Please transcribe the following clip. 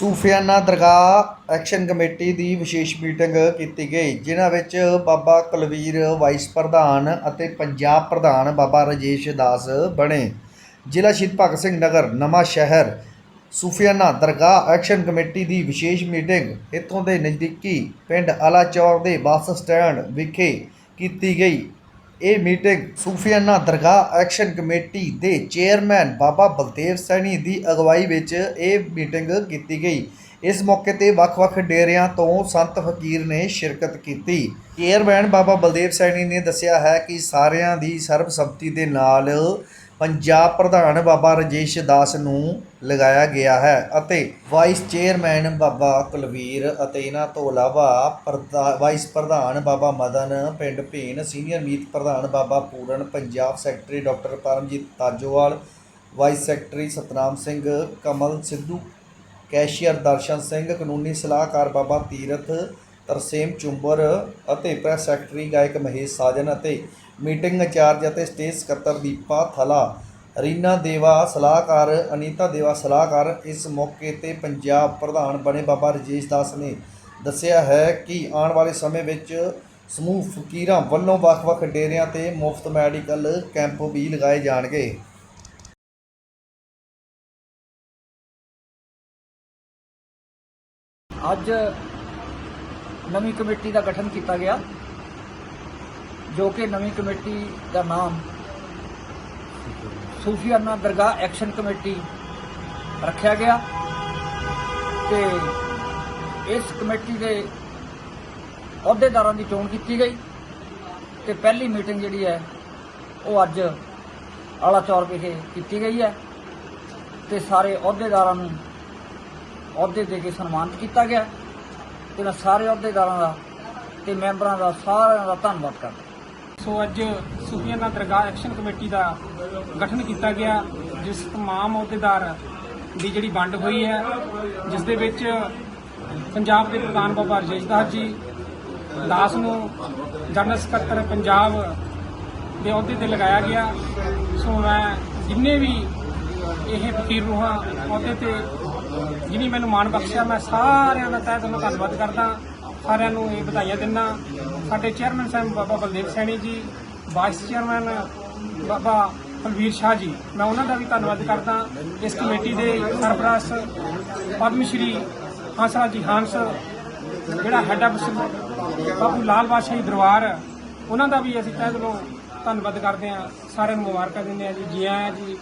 ਸੂਫੀਆਨਾ Dargah action committee ਦੀ ਵਿਸ਼ੇਸ਼ meeting ਕੀਤੀ ਗਈ, ਜਿਨ੍ਹਾਂ ਵਿੱਚ ਬਾਬਾ ਕੁਲਵੀਰ ਵਾਈਸ ਪ੍ਰਧਾਨ ਅਤੇ ਪੰਜਾਬ ਪ੍ਰਧਾਨ ਬਾਬਾ ਰਾਜੇਸ਼ ਦਾਸ ਬਣੇ। ਜ਼ਿਲ੍ਹਾ ਸ਼ਹੀਦ ਭਗਤ ਸਿੰਘ ਨਗਰ, ਨਵਾਂ ਸ਼ਹਿਰ, ਸੂਫੀਆਨਾ ਦਰਗਾਹ ਐਕਸ਼ਨ ਕਮੇਟੀ ਦੀ ਵਿਸ਼ੇਸ਼ ਮੀਟਿੰਗ ਇੱਥੋਂ ਦੇ ਨਜ਼ਦੀਕੀ ਪਿੰਡ ਆਲਾਚੌਰ ਦੇ ਬੱਸ ਸਟੈਂਡ ਵਿਖੇ ਕੀਤੀ ਗਈ। ਇਹ meeting Sufiana Dargah action committee ਦੇ ਚੇਅਰਮੈਨ ਬਾਬਾ ਬਲਦੇਵ ਸੈਣੀ ਦੀ ਅਗਵਾਈ ਵਿੱਚ ਇਹ ਮੀਟਿੰਗ ਕੀਤੀ ਗਈ। ਇਸ ਮੌਕੇ ਤੇ ਵੱਖ-ਵੱਖ ਡੇਰਿਆਂ ਤੋਂ ਸੰਤ ਫਕੀਰ ਨੇ ਸ਼ਿਰਕਤ ਕੀਤੀ। ਚੇਅਰਮੈਨ ਬਾਬਾ ਬਲਦੇਵ ਸੈਣੀ ਨੇ ਦੱਸਿਆ ਹੈ ਕਿ ਸਾਰਿਆਂ ਦੀ ਸਰਬਸੰਮਤੀ ਦੇ ਨਾਲ ਪੰਜਾਬ ਪ੍ਰਧਾਨ ਬਾਬਾ ਰਾਜੇਸ਼ ਦਾਸ ਨੂੰ ਲਗਾਇਆ ਗਿਆ ਹੈ ਅਤੇ ਵਾਈਸ ਚੇਅਰਮੈਨ ਬਾਬਾ ਕੁਲਵੀਰ ਅਤੇ ਇਹਨਾਂ ਤੋਂ ਇਲਾਵਾ ਪ੍ਰਧਾ- ਵਾਈਸ ਪ੍ਰਧਾਨ ਬਾਬਾ ਮਦਨ, ਪਿੰਡ ਭੀਨ, ਸੀਨੀਅਰ ਮੀਤ ਪ੍ਰਧਾਨ Baba Puran, Punjab secretary doctor Paramjit Tajowal, vice secretary Satnam Singh, Kamal Sidhu, cashier Darshan Singh, ਕਾਨੂੰਨੀ ਸਲਾਹਕਾਰ ਬਾਬਾ ਤੀਰਥ ਤਰਸੇਮ ਚੁੰਬਰ ਅਤੇ ਪ੍ਰੈਸ ਸੈਕਟਰੀ ਗਾਇਕ ਮਹੇਸ਼ ਸਾਜਨ ਅਤੇ ਮੀਟਿੰਗ ਇੰਚਾਰਜ ਅਤੇ ਸਟੇਜ ਸਕੱਤਰ ਦੀਪਾ ਥਲਾ, ਰੀਨਾ ਦੇਵਾ ਸਲਾਹਕਾਰ, ਅਨੀਤਾ ਦੇਵਾ ਸਲਾਹਕਾਰ ਇਸ ਮੌਕੇ ਤੇ ਪੰਜਾਬ ਪ੍ਰਧਾਨ ਬਣੇ ਬਾਬਾ ਰਜੇਸ਼ ਦਾਸ ਨੇ ਦੱਸਿਆ ਹੈ ਕਿ ਆਉਣ ਵਾਲੇ ਸਮੇਂ ਵਿੱਚ ਸਮੂਹ ਫਕੀਰਾਂ ਵੱਲੋਂ ਵੱਖ-ਵੱਖ ਡੇਰਿਆਂ ਤੇ ਮੁਫਤ ਮੈਡੀਕਲ ਕੈਂਪ ਵੀ ਲਗਾਏ ਜਾਣਗੇ। ਅੱਜ ਨਵੀਂ ਕਮੇਟੀ ਦਾ ਗਠਨ ਕੀਤਾ ਗਿਆ, ਜੋ ਕਿ ਨਵੀਂ ਕਮੇਟੀ ਦਾ ਨਾਮ ਸੂਫੀਆਨਾ ਦਰਗਾਹ ਐਕਸ਼ਨ ਕਮੇਟੀ ਰੱਖਿਆ ਗਿਆ ਤੇ ਇਸ ਕਮੇਟੀ ਦੇ ਅਹੁਦੇਦਾਰਾਂ ਦੀ ਚੋਣ ਕੀਤੀ ਗਈ ਤੇ ਪਹਿਲੀ ਮੀਟਿੰਗ ਜਿਹੜੀ ਹੈ ਉਹ ਅੱਜ ਆਲਾ ਚੌਰ ਵਿਖੇ ਕੀਤੀ ਗਈ ਹੈ ਤੇ ਸਾਰੇ ਅਹੁਦੇਦਾਰਾਂ ਨੂੰ ਅਹੁਦੇ ਦੇ ਕੇ ਸਨਮਾਨਿਤ ਕੀਤਾ ਗਿਆ। ਤੇ ਮੈਂ ਸਾਰੇ ਅਹੁਦੇਦਾਰਾਂ ਦਾ ਤੇ ਮੈਂਬਰਾਂ ਦਾ ਸਾਰਿਆਂ ਦਾ ਧੰਨਵਾਦ ਕਰਦਾ। ਸੋ ਅੱਜ ਸੂਫੀਆਨਾ ਦਰਗਾਹ ਐਕਸ਼ਨ ਕਮੇਟੀ ਦਾ ਗਠਨ ਕੀਤਾ ਗਿਆ, ਜਿਸ ਤਮਾਮ ਅਹੁਦੇਦਾਰ ਦੀ ਜਿਹੜੀ ਵੰਡ ਹੋਈ ਹੈ, ਜਿਸ ਦੇ ਵਿੱਚ ਪੰਜਾਬ ਦੇ ਪ੍ਰਧਾਨ ਬਾਬਾ ਰਜੇਸ਼ ਦਾਸ ਜੀ, ਦਾਸ ਨੂੰ ਜਨਰਲ ਸਕੱਤਰ ਪੰਜਾਬ ਦੇ ਅਹੁਦੇ ਤੇ ਲਗਾਇਆ ਗਿਆ। ਸੋ ਮੈਂ ਜਿੰਨੇ ਵੀ ਇਹ ਫਕੀਰ ਰੂਹਾਂ ਅਹੁਦੇ ਤੇ ਜਿਹਨੇ ਮੈਨੂੰ ਮਾਣ ਬਖਸ਼ਿਆ, ਮੈਂ ਸਾਰਿਆਂ ਦਾ ਤਹਿ ਦਿਲੋਂ ਧੰਨਵਾਦ ਕਰਦਾ। ਸਾਰਿਆਂ ਨੂੰ ਇਹ ਵਧਾਈਆਂ ਦਿੰਦਾ। ਸਾਡੇ ਚੇਅਰਮੈਨ ਸਾਹਿਬ ਬਾਬਾ ਬਲਦੇਵ ਸੈਣੀ ਜੀ, ਵਾਈਸ ਚੇਅਰਮੈਨ ਬਾਬਾ ਕੁਲਵੀਰ ਸ਼ਾਹ ਜੀ, ਮੈਂ ਉਹਨਾਂ ਦਾ ਵੀ ਧੰਨਵਾਦ ਕਰਦਾ। ਇਸ ਕਮੇਟੀ ਦੇ ਸਰਪ੍ਰਸਤ ਪਦਮ ਸ਼੍ਰੀ ਹਾਂਸਰਾ ਜੀ ਹਾਂਸ, ਜਿਹੜਾ ਹੈਡ ਆਫ ਬਾਬੂ ਲਾਲ ਬਾਦਸ਼ਾਹੀ ਦਰਬਾਰ, ਉਹਨਾਂ ਦਾ ਵੀ ਅਸੀਂ ਤਹਿ ਦਿਲੋਂ ਧੰਨਵਾਦ ਕਰਦੇ ਹਾਂ। ਸਾਰਿਆਂ ਨੂੰ ਮੁਬਾਰਕਾਂ ਦਿੰਦੇ ਹਾਂ ਜੀ। ਜੀ ਆਇਆਂ ਜੀ।